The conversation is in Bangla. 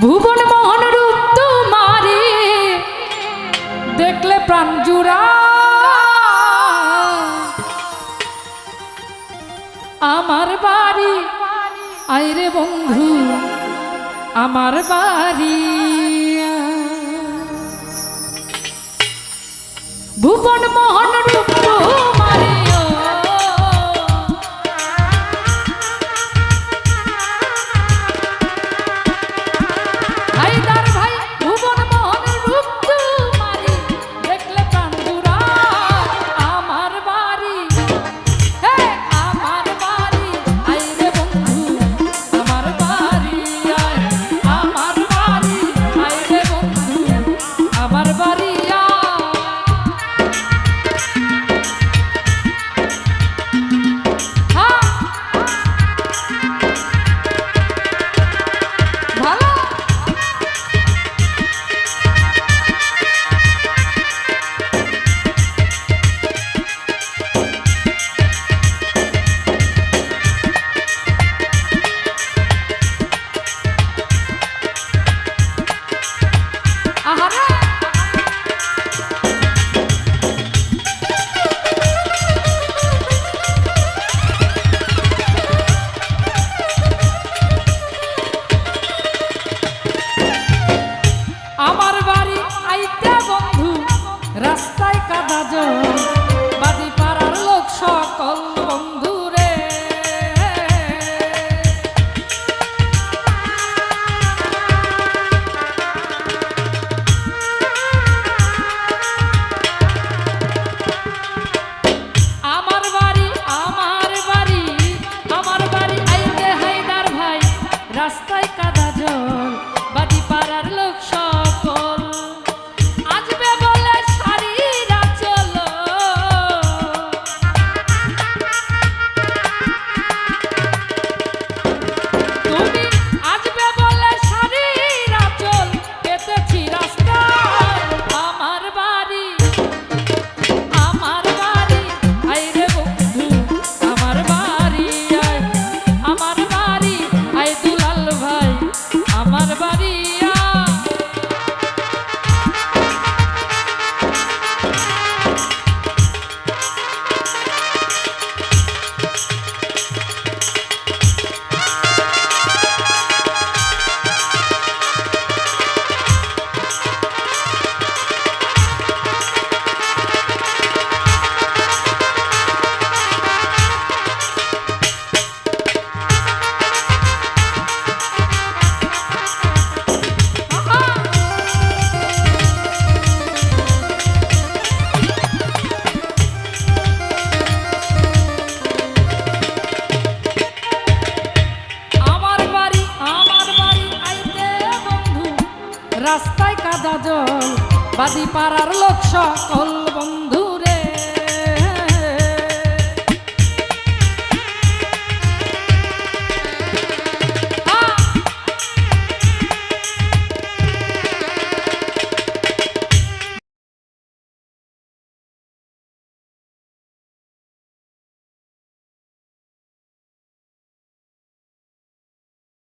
ভুবন মোহন রূপ তোমারে। দেখলে প্রাণ জুড়া। আমার বাড়ি আইরে বন্ধু, আমার বাড়ি। ভুবন মোহন Ayo, রাস্তায় কাদা জল। রাস্তায় কাদা জল বাদি পাড়ার লোক সকল বন্ধ।